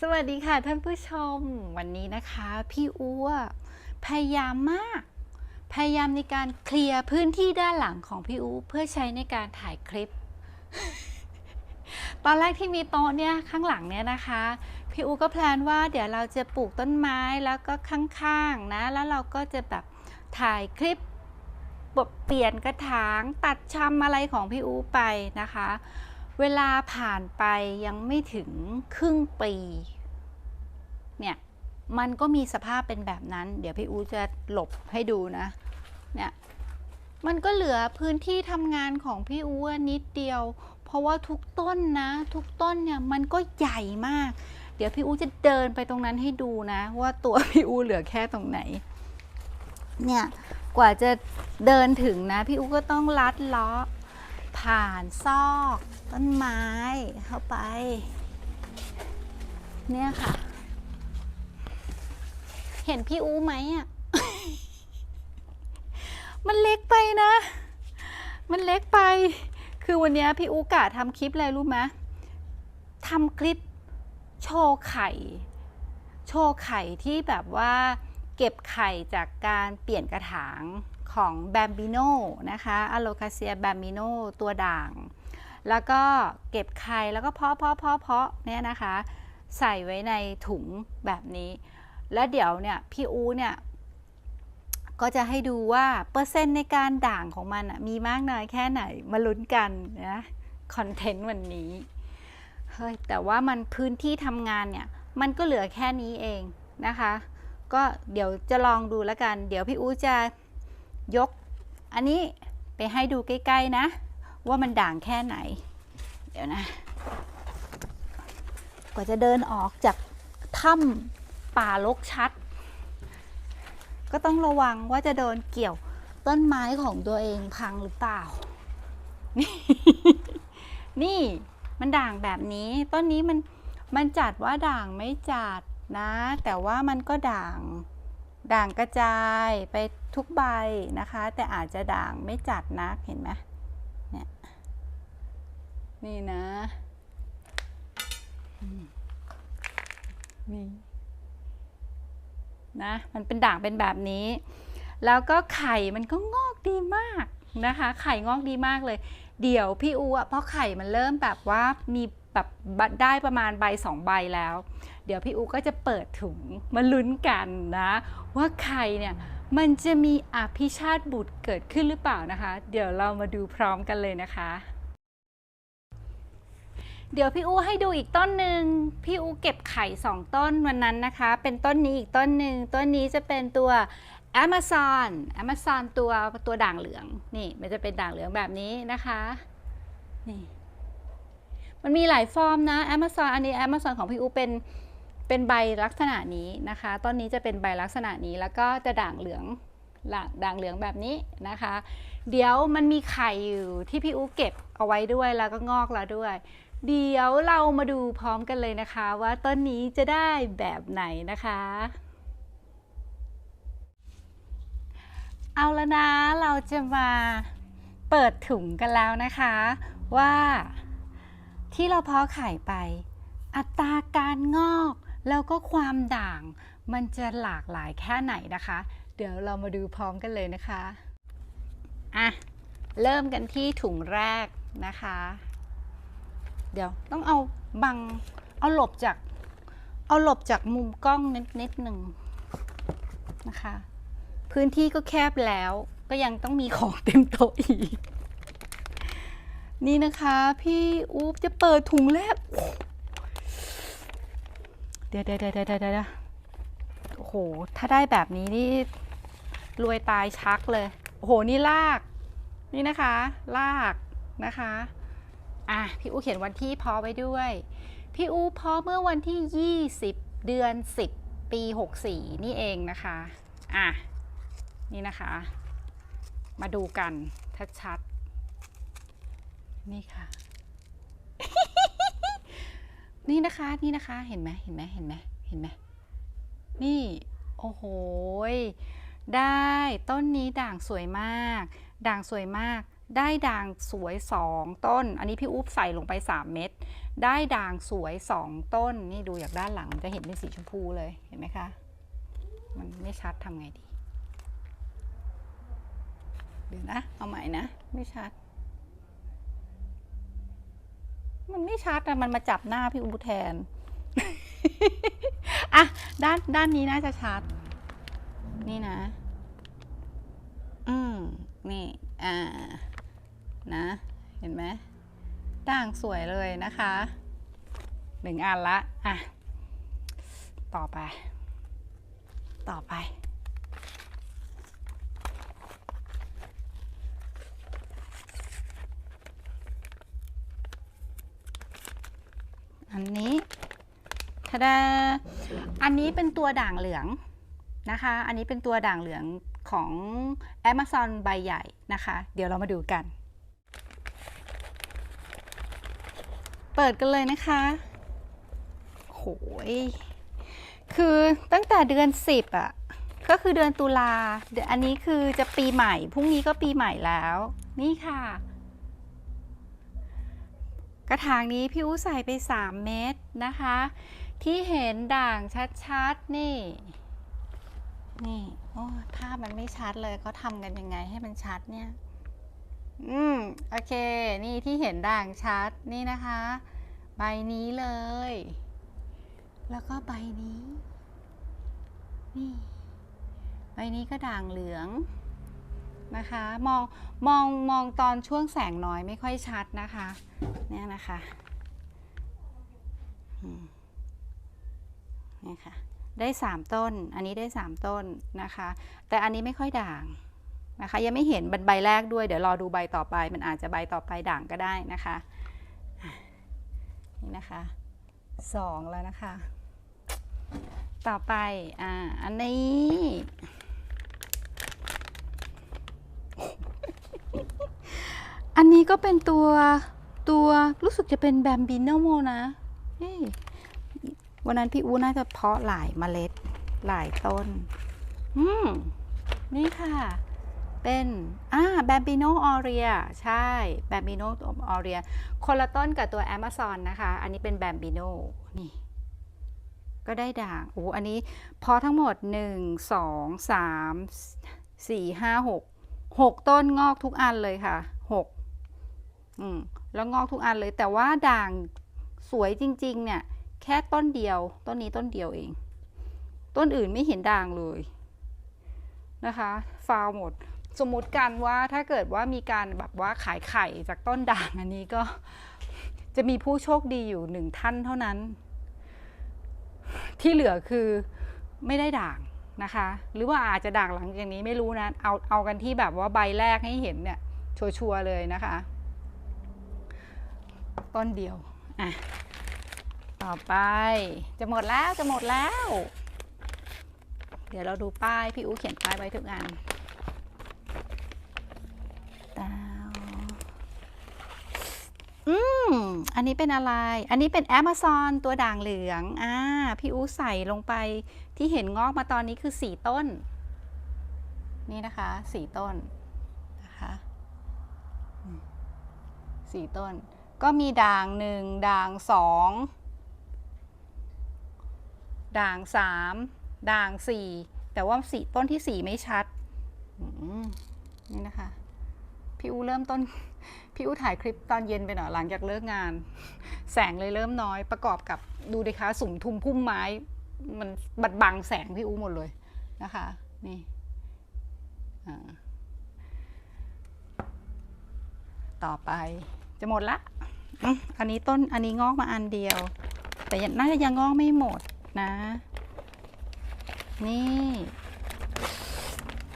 สวัสดีค่ะท่านผู้ชมวันนี้นะคะ พี่อัวพยายามมาก พยายามในการเคลียร์พื้นที่ด้านหลังของพี่อูเพื่อใช้ในการถ่ายคลิป ตอนแรกที่มีโต๊ะเนี่ยข้างหลังเนี่ยนะคะ พี่อูก็แพลนว่าเดี๋ยวเราจะปลูกต้นไม้แล้วก็ข้างๆนะ แล้วเราก็จะแบบถ่ายคลิปบบเปลี่ยนกระถางตัดชำอะไรของพี่อูไปนะคะ เวลาผ่านไปยังไม่ถึงครึ่งปี เนี่ยมันก็มีสภาพเป็นแบบนั้น เดี๋ยวพี่อูจะหลบให้ดูนะ เนี่ย มันก็เหลือพื้นที่ทำงานของพี่อูนิดเดียว เพราะว่าทุกต้นนะ ทุกต้นเนี่ยมันก็ใหญ่มาก เดี๋ยวพี่อูจะเดินไปตรงนั้นให้ดูนะ ว่าตัวพี่อูเหลือแค่ตรงไหน เนี่ย กว่าจะเดินถึงนะ พี่อูก็ต้องลัดเลาะ ผ่านซอกต้นไม้เข้าไป เนี่ยค่ะ เห็นพี่อูไหมอะ มันเล็กไปนะ มันเล็กไป คือวันนี้พี่อูกะทำคลิปอะไรรู้ไหมทำคลิปโชว์ไข่ โชว์ไข่ที่แบบว่า เก็บไข่จากการเปลี่ยนกระถาง ของแบมบิโนนะคะอะโลคาเซียแบมบิโนตัวด่าง แล้วก็เก็บไข่แล้วก็เพาะเพาะเพาะเพาะเนี่ยนะคะ ใส่ไว้ในถุงแบบนี้ แล้วเดี๋ยวเนี่ยพี่อูเนี่ยก็จะให้ดูว่าเปอร์เซ็นต์ในการด่างของมันมีมากน้อยแค่ไหนมาลุ้นกันนะคอนเทนต์วันนี้เฮ้ยแต่ว่ามันพื้นที่ทำงานเนี่ยมันก็เหลือแค่นี้เองนะคะ ก็เดี๋ยวจะลองดูแล้วกัน เดี๋ยวพี่อู๋จะ ยก อันนี้ไปให้ดูใกล้ ๆ นะ ว่ามันด่างแค่ไหน เดี๋ยวนะ กว่าจะเดินออกจากถ้ำป่าลกชัด ก็ต้องระวังว่าจะโดนเกี่ยวต้นไม้ของตัวเองพังหรือเปล่า นี่นี่มันด่างแบบนี้ ต้นนี้มันมันจัดว่าด่างไม่จัดนะ แต่ว่ามันก็ด่าง ด่างกระจายไปทุกใบนะคะ แต่อาจจะด่างไม่จัดนักเห็นไหมเนี่ยนี่นะนี่นะ มันเป็นด่างเป็นแบบนี้ แล้วก็ไข่มันก็งอกดีมากนะคะ ไข่งอกดีมากเลย เดี๋ยวพี่อูอะเพราะไข่มันเริ่มแบบว่ามี แบบได้ประมาณใบสองใบแล้ว เดี๋ยวพี่อูก็จะเปิดถุงมาลุ้นกันนะ ว่าไข่เนี่ยมันจะมีอภิชาติบุตรเกิดขึ้นหรือเปล่านะคะ เดี๋ยวเรามาดูพร้อมกันเลยนะคะ เดี๋ยวพี่อูให้ดูอีกต้นหนึ่งพี่อูเก็บไข่สองต้นวันนั้นนะคะ เป็นต้นนี้อีกต้นหนึ่งต้นนี้จะเป็นตัว Amazon Amazon ตัวตัวด่างเหลืองนี่มันจะเป็นด่างเหลืองแบบนี้นะคะนี่ มันมีหลายฟอร์มนะ Amazon อันนี้ Amazon ของพี่อูเป็นเป็นใบลักษณะนี้นะคะ ต้นนี้จะเป็นใบลักษณะนี้แล้วก็จะด่างเหลืองด่างเหลืองแบบนี้นะคะ เดี๋ยวมันมีไข่อยู่ที่พี่อูเก็บเอาไว้ด้วยแล้วก็งอกแล้วด้วย เดี๋ยวเรามาดูพร้อมกันเลยนะคะ ว่าต้นนี้จะได้แบบไหนนะคะ เอาละนะเราจะมาเปิดถุงกันแล้วนะคะ ว่า ที่เราเพาะไข่ไป อัตราการงอก แล้วก็ความด่าง มันจะหลากหลายแค่ไหนนะคะ เดี๋ยวเรามาดูพร้อมกันเลยนะคะอะเริ่มกันที่ถุงแรกนะคะ เดี๋ยวต้องเอาบังเอาหลบจากเอาหลบจากมุมกล้องนิดนิดหนึ่งนะคะ พื้นที่ก็แคบแล้วก็ยังต้องมีของเต็มโต๊ะอีก นี่นะคะ พี่อู๊บจะเปิดถุงแรกเดี๋ยวเดี๋ยวเดี๋ยวเดี๋ยวเดี๋ยวโอ้โห ถ้าได้แบบนี้นี่รวยตายชักเลย โอ้โห นี่ลาก นี่นะคะ ลากนะคะ อะ พี่อูเขียนวันที่พอไว้ด้วย พี่อูเพอเมื่อวันที่ 20 เดือน 10 ปี 64 นี่เองนะคะ อะ นี่นะคะ มาดูกันชัดๆ นี่ค่ะ นี่นะคะนี่นะคะเห็นไหมเห็นไหมเห็นไหมเห็นไหมนี่ โอ้โหได้ต้นนี้ด่างสวยมาก ด่างสวยมาก ได้ด่างสวย 2 ต้น อันนี้พี่อุ๊บใส่ลงไป 3 เม็ดได้ด่างสวย 2 ต้น นี่ดูจากด้านหลังจะเห็นเป็นสีชมพูเลยเห็นไหมคะ มันไม่ชัดทำไงดี เดี๋ยวนะ เอาใหม่นะ ไม่ชัด มันไม่ชัดอะมันมาจับหน้าพี่อุ๊บแทน อะ ด้านด้านนี้น่าจะชัด นี่นะ อืม นี่ อ่า นะ เห็นไหมด่างสวยเลยนะคะ หนึ่งอันละ อะ ต่อไป ต่อไป อันนี้ทะดาอันนี้เป็นตัวด่างเหลืองนะคะ อันนี้เป็นตัวด่างเหลืองของ Amazon ใบใหญ่นะคะ เดี๋ยวเรามาดูกัน เปิดกันเลยนะคะ โหย คือตั้งแต่เดือน 10อะ่ะ ก็คือเดือนตุลา เดี๋ยวอันนี้คือจะปีใหม่ พรุ่งนี้ก็ปีใหม่แล้ว นี่ค่ะ กระถางนี้พี่อู้ใส่ไป 3 เม็ดนะคะ ที่เห็นด่างชัดๆ นี่ นี่โอ้ภาพมันไม่ชัดเลยเขาทำกันยังไงให้มันชัดเนี่ย อืม โอเค นี่ที่เห็นด่างชัดนี่นะคะ ใบนี้เลย แล้วก็ใบนี้ นี่ ใบนี้ก็ด่างเหลือง นะคะ มองมองมองตอนช่วงแสงน้อยไม่ค่อยชัดนะคะ เนี่ยนะคะนี่ค่ะ ได้สามต้น อันนี้ได้สามต้นนะคะ แต่อันนี้ไม่ค่อยด่างนะคะ ยังไม่เห็นใบแรกด้วย เดี๋ยวรอดูใบต่อไป มันอาจจะใบต่อไปด่างก็ได้นะคะอะนี่นะคะสองแล้วนะคะ ต่อไป อ่า อันนี้ อันนี้ก็เป็นตัวตัวรู้สึกจะเป็นแบมบิโนโมนะวันนั้นพี่อูน่าจะเพาะหลายเมล็ดหลายต้น อืม นี่ค่ะ เป็นอ่าแบมบิโนออเรีย ใช่ แบมบิโนออเรีย คนละต้นกับตัว Amazon นะคะ อันนี้เป็นแบมบิโนนี่ ก็ได้ด่างโอ้อันนี้เพอทั้งหมด 1 2 3 4 5 6 6 ต้นงอกทุกอันเลยค่ะ 6 อืมแล้วงอกทุกอันเลย แต่ว่าด่างสวยจริง ๆ เนี่ย แค่ต้นเดียว ต้นนี้ต้นเดียวเอง ต้นอื่นไม่เห็นด่างเลยนะคะ ฟาวหมด สมมติกันว่าถ้าเกิดว่ามีการแบบว่าขายไข่จากต้นด่างอันนี้ก็จะมีผู้โชคดีอยู่หนึ่งท่านเท่านั้น ที่เหลือคือไม่ได้ด่างนะคะ หรือว่าอาจจะด่างหลังจากนี้ไม่รู้นะ เอาเอากันที่แบบว่าใบแรกให้เห็นเนี่ย ชัวร์ๆเลยนะคะ ต้นเดียวอะต่อไป จะหมดแล้วจะหมดแล้ว เดี๋ยวเราดูป้าย พี่อู๋เขียนป้ายไว้ทุกอันดาวอืม อันนี้เป็นอะไร อันนี้เป็น Amazon ตัวด่างเหลือง อ่า พี่อู๋ใส่ลงไปที่เห็นงอกมาตอนนี้คือสี่ต้น นี่นะคะสี่ต้นนะคะอืมสี่ต้น ก็มีด่างหนึ่งด่างสองด่างสามด่างสี่แต่ว่าสี่ต้นที่สี่ไม่ชัดนี่นะคะ พี่อูเริ่มต้น พี่อูถ่ายคลิปตอนเย็นไปหน่อยหลังจากเลิกงาน แสงเลยเริ่มน้อยประกอบกับดูดิคะสุมทุมพุ่มไม้ มันบัดบังแสงพี่อูหมดเลยนะคะ นี่ต่อไปจะหมดละ อันนี้ต้นอันนี้งอกมาอันเดียว แต่น่าจะยังงอกไม่หมดนะ นี่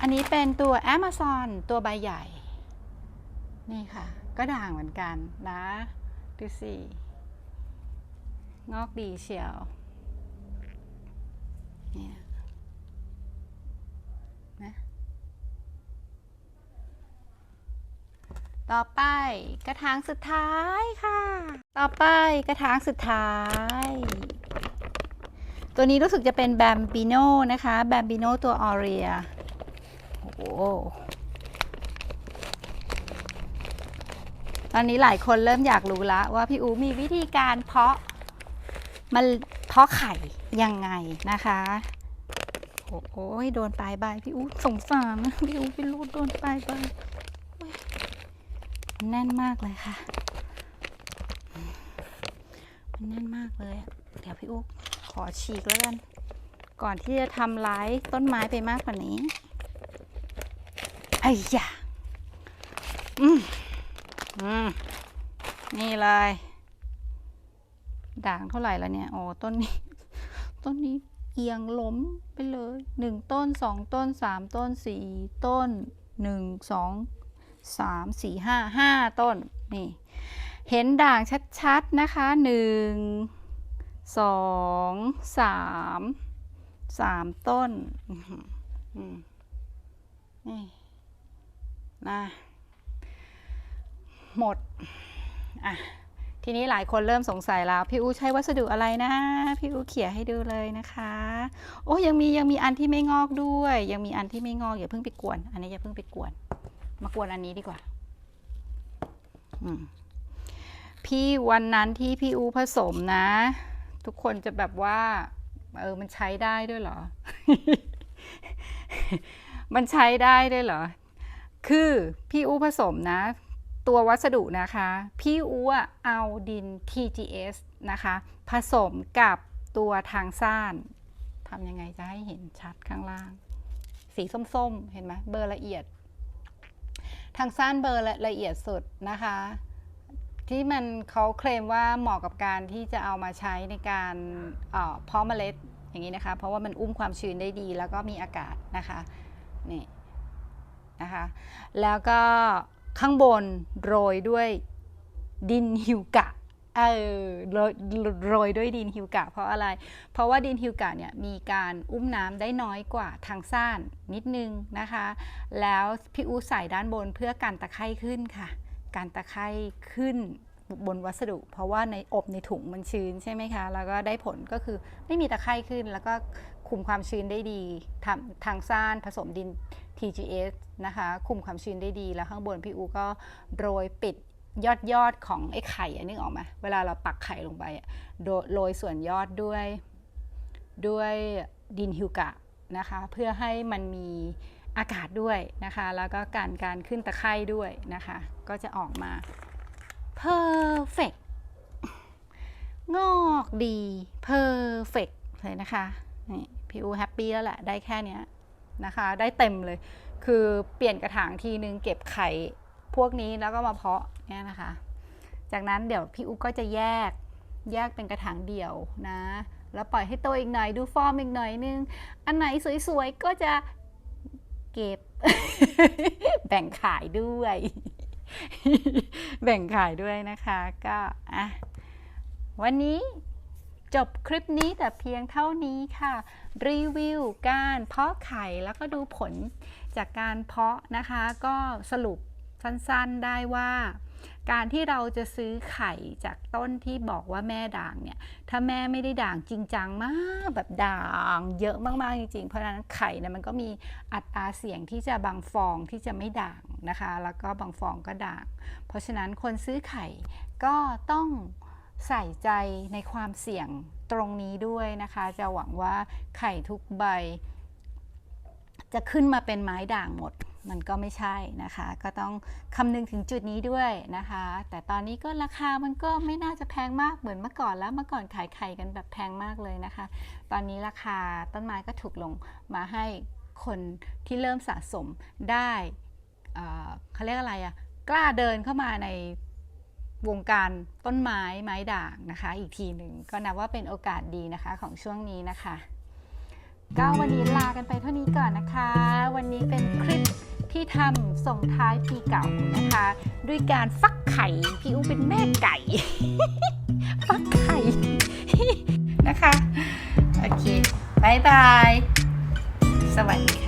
อันนี้เป็นตัว Amazon ตัวใบใหญ่ นี่ค่ะ ก็ด่างเหมือนกันนะ ดูสิ งอกดีเชียวเนี่ยนะ ต่อไปกระถางสุดท้ายค่ะ ต่อไปกระถางสุดท้าย ตัวนี้รู้สึกจะเป็นแบมบิโนนะคะ แบมบิโนตัวออเรีย โอ้โหอนนี้หลายคนเริ่มอยากรู้แล้วว่าพี่อูมีวิธีการเพาะมันเพาะไข่ยังไงนะคะโอ้ยโดนปลายใบพี่อูสงสารนะพี่อูพี่รูดโดนปลายใบ แน่นมากเลยค่ะ มันแน่นมากเลย เดี๋ยวพี่อูขอฉีกแล้วกัน ก่อนที่จะทำร้ายต้นไม้ไปมากกว่านี้ไอ้ยะอืมอืมนี่เลย ด่างเท่าไหร่แล้วเนี่ย โอ้ต้นนี้ ต้นนี้เอียงล้มไปเลยหนึ่งต้นสองต้นสามต้นสี่ต้นหนึ่งสอง สามสี่ห้าห้าต้นนี่เห็นด่างชัดๆนะคะหนึ่งสองสามสามต้นนี่นะหมดอะทีนี้หลายคนเริ่มสงสัยแล้ว พี่อูใช้วัสดุอะไรนะ พี่อูเขี่ยให้ดูเลยนะคะ โอ้ยังมียังมีอันที่ไม่งอกด้วย ยังมีอันที่ไม่งอกอย่าเพิ่งไปกวน อันนี้อย่าเพิ่งไปกวน มากวนอันนี้ดีกว่า พี่วันนั้นที่พี่อูผสมนะ ทุกคนจะแบบว่า เออ มันใช้ได้ด้วยเหรอ มันใช้ได้ด้วยเหรอ คือพี่อูผสมนะ ตัววัสดุนะคะ พี่อูเอาดิน TGS นะคะ ผสมกับตัวทางซ่านทำยังไงจะให้เห็นชัดข้างล่าง สีส้มๆ เห็นไหมเบอร์ละเอียด ทางสั้นเบอร์ละละเอียดสุดนะคะ ที่มันเขาเคลมว่าเหมาะกับการที่จะเอามาใช้ในการเอ่อเพาะเมล็ดอย่างนี้นะคะ เพราะว่ามันอุ้มความชื้นได้ดี แล้วก็มีอากาศนะคะนี่นะคะแล้วก็ข้างบนโรยด้วยดินฮิวกะ เออโรยด้วยดินฮิวกะเพราะอะไร เพราะว่าดินฮิวกะเนี่ยมีการอุ้มน้ำได้น้อยกว่าทางซ่านนิดนึงนะคะ แล้วพี่อูใส่ด้านบนเพื่อกันตะไคร่ขึ้นค่ะ การตะไคร่ขึ้นบนวัสดุ เพราะว่าในอบในถุงมันชื้นใช่ไหมคะ แล้วก็ได้ผลก็คือไม่มีตะไคร่ขึ้น แล้วก็คุมความชื้นได้ดีทำทางซ่านผสมดิน TGS นะคะ คุมความชื้นได้ดี แล้วข้างบนพี่อูก็โรยปิด ยอดยอดของไอ้ไข่อันนึกออกไหมเวลาเราปักไข่ลงไปอะโรยส่วนยอดด้วยด้วยดินฮิวกะนะคะ เพื่อให้มันมีอากาศด้วยนะคะ แล้วก็การการขึ้นตะไคร่ด้วยนะคะ ก็จะออกมา perfect งอกดี perfect เลยนะคะนี่พี่อูแฮปปี้แล้วแหละได้แค่เนี้ยนะคะ ได้เต็มเลย คือเปลี่ยนกระถางทีนึงเก็บไข่ พวกนี้แล้วก็มาเพาะเนี่ยนะคะ จากนั้นเดี๋ยวพี่อูก็จะแยกแยกเป็นกระถางเดี่ยวนะ แล้วปล่อยให้โตอีกหน่อยดูฟอร์มอีกหน่อยนึง อันไหนสวยๆก็จะเก็บ แบ่งขายด้วย แบ่งขายด้วยนะคะก็อะวันนี้จบคลิปนี้แต่เพียงเท่านี้ค่ะ รีวิวการเพาะไข่แล้วก็ดูผลจากการเพาะนะคะ ก็สรุป สั้นๆได้ว่า การที่เราจะซื้อไข่จากต้นที่บอกว่าแม่ด่างเนี่ย ถ้าแม่ไม่ได้ด่างจริงจังมากแบบด่างเยอะมากๆจริงๆ เพราะฉะนั้นไข่เนี่ยมันก็มีอัตราเสี่ยงที่จะบางฟองที่จะไม่ด่างนะคะ แล้วก็บางฟองก็ด่าง เพราะฉะนั้นคนซื้อไข่ก็ต้องใส่ใจในความเสี่ยงตรงนี้ด้วยนะคะ จะหวังว่าไข่ทุกใบ จะขึ้นมาเป็นไม้ด่างหมด มันก็ไม่ใช่นะคะ ก็ต้องคำนึงถึงจุดนี้ด้วยนะคะ แต่ตอนนี้ก็ราคามันก็ไม่น่าจะแพงมากเหมือนเมื่อก่อนแล้วเมื่อก่อนขายไข่กันแบบแพงมากเลยนะคะ ตอนนี้ราคาต้นไม้ก็ถูกลงมาให้คนที่เริ่มสะสมได้เขาเรียกอะไรอะกล้าเดินเข้ามาในวงการต้นไม้ไม้ด่างนะคะ อีกทีหนึ่งก็นับว่าเป็นโอกาสดีนะคะของช่วงนี้นะคะก็วันนี้ลากันไปเท่านี้ก่อนนะคะ วันนี้เป็นคลิป ที่ทำส่งท้ายปีเก่านะคะ ด้วยการฟักไข่ พี่อูเป็นแม่ไก่ ฟักไข่ นะคะ โอเคบายบาย สวัสดีค่ะ